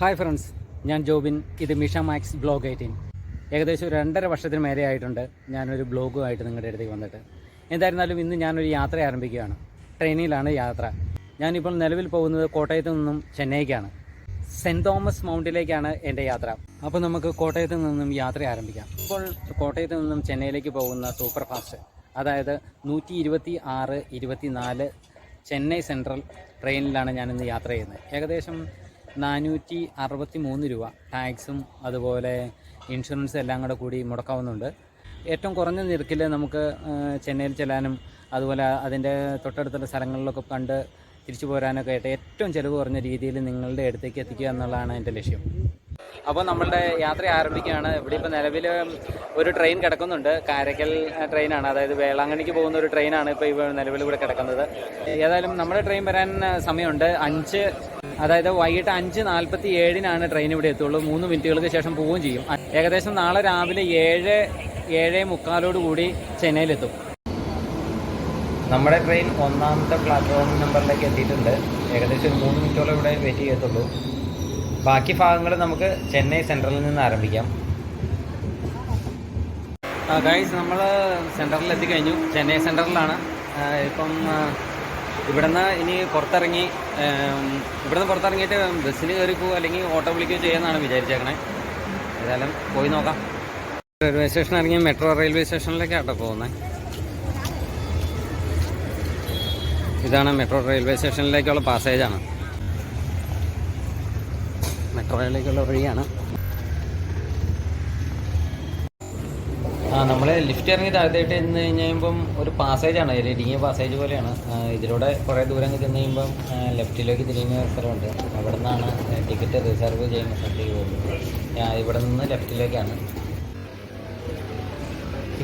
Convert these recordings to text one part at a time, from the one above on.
Hi friends ഞാൻ ജോബിൻ. ഇത് Misha max blog eighteen. ഏകദേശം രണ്ടര വർഷത്തിന് മേലെ ആയിട്ടുണ്ട് ഞാനൊരു ബ്ലോഗുമായിട്ട് നിങ്ങളുടെ അടുത്തേക്ക് വന്നിട്ട്. എന്തായിരുന്നാലും ഇന്ന് ഞാനൊരു യാത്ര ആരംഭിക്കുകയാണ്. ട്രെയിനിലാണ് യാത്ര. ഞാനിപ്പോൾ നിലവിൽ പോകുന്നത് കോട്ടയത്ത് നിന്നും ചെന്നൈക്കാണ്. സെന്റ് തോമസ് മൗണ്ടിലേക്കാണ് എന്റെ യാത്ര. അപ്പോൾ നമുക്ക് കോട്ടയത്ത് നിന്നും യാത്ര ആരംഭിക്കാം. ഇപ്പോൾ കോട്ടയത്ത് നിന്നും ചെന്നൈയിലേക്ക് പോകുന്ന സൂപ്പർ ഫാസ്റ്റ് അതായത് നൂറ്റി ഇരുപത്തി ആറ് ഇരുപത്തി നാല് ചെന്നൈ സെൻട്രൽ ട്രെയിനിലാണ് ഞാനിന്ന് യാത്ര ചെയ്യുന്നത്. ഏകദേശം നാനൂറ്റി അറുപത്തി മൂന്ന് രൂപ ടാക്സും അതുപോലെ ഇൻഷുറൻസ് എല്ലാം കൂടെ കൂടി മുടക്കാവുന്നുണ്ട്. ഏറ്റവും കുറഞ്ഞ നിരക്കിൽ നമുക്ക് ചെന്നൈയിൽ ചെല്ലാനും അതുപോലെ അതിന്റെ തൊട്ടടുത്തുള്ള സ്ഥലങ്ങളിലൊക്കെ കണ്ട് തിരിച്ചു പോരാനൊക്കെ ആയിട്ട് ഏറ്റവും ചിലവ് കുറഞ്ഞ രീതിയിൽ നിങ്ങളുടെ അടുത്തേക്ക് എത്തിക്കുക എന്നുള്ളതാണ് എന്റെ ലക്ഷ്യം. അപ്പോൾ നമ്മളുടെ യാത്ര ആരംഭിക്കുകയാണ്. ഇവിടെ ഇപ്പോൾ നിലവിൽ ഒരു ട്രെയിൻ കിടക്കുന്നുണ്ട്. കാരക്കൽ ട്രെയിനാണ് അതായത് വേളാങ്കണ്ണിക്ക് പോകുന്ന ഒരു ട്രെയിനാണ് ഇപ്പോൾ ഇവിടെ നിലവിൽ ഇവിടെ കിടക്കുന്നത്. ഏതായാലും നമ്മുടെ ട്രെയിൻ വരാൻ സമയമുണ്ട്. അഞ്ച് അതായത് വൈകിട്ട് അഞ്ച് നാൽപ്പത്തി ഏഴിനാണ് ട്രെയിൻ ഇവിടെ എത്തുള്ളൂ. മൂന്ന് മിനിറ്റുകൾക്ക് ശേഷം പോവുകയും ചെയ്യും. ഏകദേശം നാളെ രാവിലെ ഏഴ് ഏഴ് മുക്കാലോട് കൂടി ചെന്നൈയിലെത്തും നമ്മുടെ ട്രെയിൻ ഒന്നാമത്തെ പ്ലാറ്റ്ഫോം നമ്പറിലേക്ക് എത്തിയിട്ടുണ്ട്. ഏകദേശം ഒരു മൂന്ന് മിനിറ്റോളം ഇവിടെ വെയിറ്റ് ചെയ്യത്തുള്ളൂ. ബാക്കി ഭാഗങ്ങൾ നമുക്ക് ചെന്നൈ സെൻട്രലിൽ നിന്ന് ആരംഭിക്കാം. ഗൈസ് നമ്മൾ സെൻട്രലിൽ എത്തിക്കഴിഞ്ഞു. ചെന്നൈ സെൻട്രലിലാണ് ഇപ്പം ഇവിടുന്ന് ഇനി പുറത്തിറങ്ങി ഇവിടുന്ന് പുറത്തിറങ്ങിയിട്ട് ബസ്സിന് കയറി പോകുക അല്ലെങ്കിൽ ഓട്ടോ വിളിക്കുകയോ ചെയ്യാമെന്നാണ് വിചാരിച്ചേക്കണേ. ഏതായാലും പോയി നോക്കാം. റെയിൽവേ സ്റ്റേഷൻ ഇറങ്ങി മെട്രോ റെയിൽവേ സ്റ്റേഷനിലേക്കാട്ടോ പോകുന്നത്. ഇതാണ് മെട്രോ റെയിൽവേ സ്റ്റേഷനിലേക്കുള്ള പാസേജാണ്. മെട്രോയിലേക്കുള്ള വഴിയാണ് ആ നമ്മൾ ലിഫ്റ്റ് ഇറങ്ങി താഴത്തേട്ട് ചെന്ന് കഴിഞ്ഞുമ്പം ഒരു പാസേജാണ് ഒരു ഇടുങ്ങിയ പാസേജ് പോലെയാണ്. ഇതിലൂടെ കുറേ ദൂരം ചെന്ന് കഴിയുമ്പം ലെഫ്റ്റിലേക്ക് തിരിയുന്ന സ്ഥലമുണ്ട്. അവിടെ നിന്നാണ് ടിക്കറ്റ് റിസർവ് ചെയ്യുന്ന സ്ഥലത്തേക്ക് പോകുന്നത്. ഇവിടെ നിന്ന് ലെഫ്റ്റിലേക്കാണ്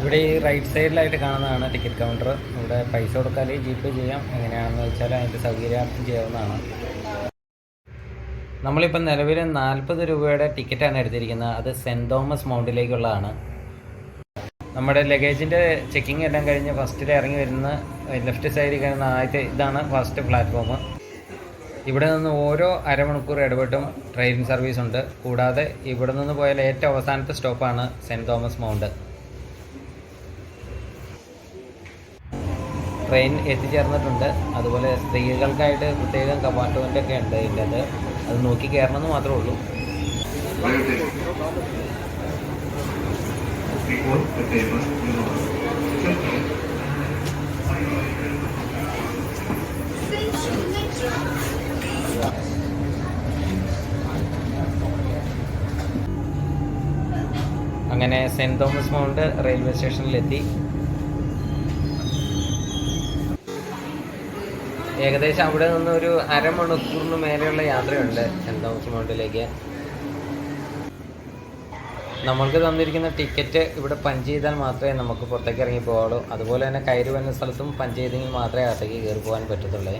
ഇവിടെ ഈ റൈറ്റ് സൈഡിലായിട്ട് കാണുന്നതാണ് ടിക്കറ്റ് കൗണ്ടർ ഇവിടെ പൈസ കൊടുത്താൽ ജി പേ ചെയ്യാം. എങ്ങനെയാണെന്ന് വെച്ചാൽ അതിന്റെ സൗകര്യാർത്ഥം ചെയ്യാവുന്നതാണ്. നമ്മളിപ്പോൾ നിലവിൽ നാൽപ്പത് രൂപയുടെ ടിക്കറ്റാണ് എടുത്തിരിക്കുന്നത്. അത് സെന്റ് തോമസ് മൗണ്ടിലേക്കുള്ളതാണ്. നമ്മുടെ ലഗേജിന്റെ ചെക്കിംഗ് എല്ലാം കഴിഞ്ഞ് ഫസ്റ്റിൽ ഇറങ്ങി വരുന്ന ലെഫ്റ്റ് സൈഡിൽ കാണുന്ന ആദ്യത്തെ ഇതാണ് ഫസ്റ്റ് പ്ലാറ്റ്ഫോം ഇവിടെ നിന്ന് ഓരോ അരമണിക്കൂർ ഇടപെട്ടും ട്രെയിൻ സർവീസ് ഉണ്ട്. കൂടാതെ ഇവിടെ നിന്ന് പോയാൽ ഏറ്റവും അവസാനത്തെ സ്റ്റോപ്പാണ് സെന്റ് തോമസ് മൗണ്ട്. ട്രെയിൻ എത്തിച്ചേർന്നിട്ടുണ്ട്. അതുപോലെ സ്ത്രീകൾക്കായിട്ട് പ്രത്യേകം കമ്പാർട്ട്മെന്റ് ഒക്കെ ഉണ്ട് ഇതിന്റെ അത് നോക്കി കയറണമെന്ന് മാത്രമേ ഉള്ളൂ. അങ്ങനെ സെന്റ് തോമസ് മൗണ്ട് റെയിൽവേ സ്റ്റേഷനിലെത്തി. ഏകദേശം അവിടെ നിന്ന് ഒരു അരമണിക്കൂറിന് മേലെയുള്ള യാത്രയുണ്ട് സെന്റ് തോമസ് മൗണ്ടിലേക്ക് നമ്മൾക്ക് തന്നിരിക്കുന്ന ടിക്കറ്റ് ഇവിടെ പഞ്ച് ചെയ്താൽ മാത്രമേ നമുക്ക് പുറത്തേക്ക് ഇറങ്ങി പോകാവുള്ളൂ അതുപോലെ തന്നെ കയറി വരുന്ന സ്ഥലത്തും പഞ്ച് ചെയ്തെങ്കിൽ മാത്രമേ അകത്തേക്ക് കയറി പോകാൻ പറ്റത്തുള്ളൂ.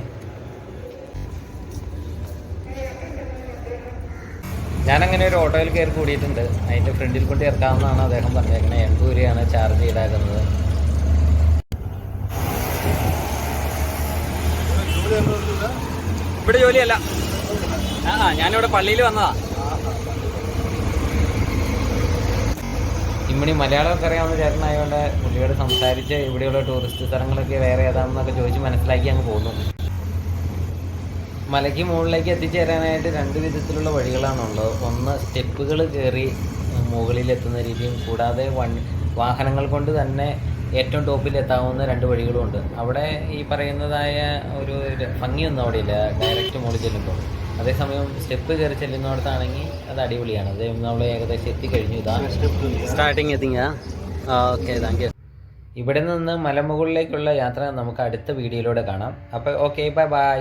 ഞാനങ്ങനെ ഒരു ഓട്ടോയിൽ കയറി കൂടിയിട്ടുണ്ട്. അതിന്റെ ഫ്രണ്ടിൽ കൊണ്ട് ഇറക്കാമെന്നാണ് അദ്ദേഹം പറഞ്ഞേക്കുന്നത് എൺപത് രൂപയാണ് ചാർജ് ഈടാക്കുന്നത് ഇവിടെ ജോലിയല്ല. ആ ഞാനിവിടെ പള്ളിയിൽ വന്നതാ. ഇമ്മണി മലയാളമൊക്കെ അറിയാവുന്ന ചേട്ടനായതുകൊണ്ട് പുള്ളിയോട് സംസാരിച്ച് ഇവിടെയുള്ള ടൂറിസ്റ്റ് സ്ഥലങ്ങളൊക്കെ വേറെ ഏതാണെന്നൊക്കെ ചോദിച്ച് മനസ്സിലാക്കി അങ്ങ് പോകുന്നു. മലയ്ക്ക് മുകളിലേക്ക് എത്തിച്ചേരാനായിട്ട് രണ്ട് വിധത്തിലുള്ള വഴികളാണുള്ളത്. ഒന്ന് സ്റ്റെപ്പുകൾ കയറി മുകളിൽ എത്തുന്ന രീതിയും കൂടാതെ വൺ വാഹനങ്ങൾ കൊണ്ട് തന്നെ ഏറ്റവും ടോപ്പിൽ എത്താവുന്ന രണ്ട് വഴികളുമുണ്ട്. അവിടെ ഈ പറയുന്നതായ ഒരു ഭംഗിയൊന്നും അവിടെ ഇല്ല ഡയറക്റ്റ് മുകളിൽ ചെല്ലുമ്പോൾ. അതേസമയം സ്റ്റെപ്പ് കയറി ചെല്ലുന്നിടത്താണെങ്കിൽ അത് അടിപൊളിയാണ്. അത് നമ്മൾ ഏകദേശം എത്തിക്കഴിഞ്ഞു ഇതാ. സ്റ്റാർട്ടിങ് എത്തിങ്ങ. ഓക്കെ താങ്ക് യു ഇവിടെ നിന്ന് മലമുകളിലേക്കുള്ള യാത്ര നമുക്ക് അടുത്ത വീഡിയോയിലൂടെ കാണാം. അപ്പോൾ ഓക്കെ ബൈ ബൈ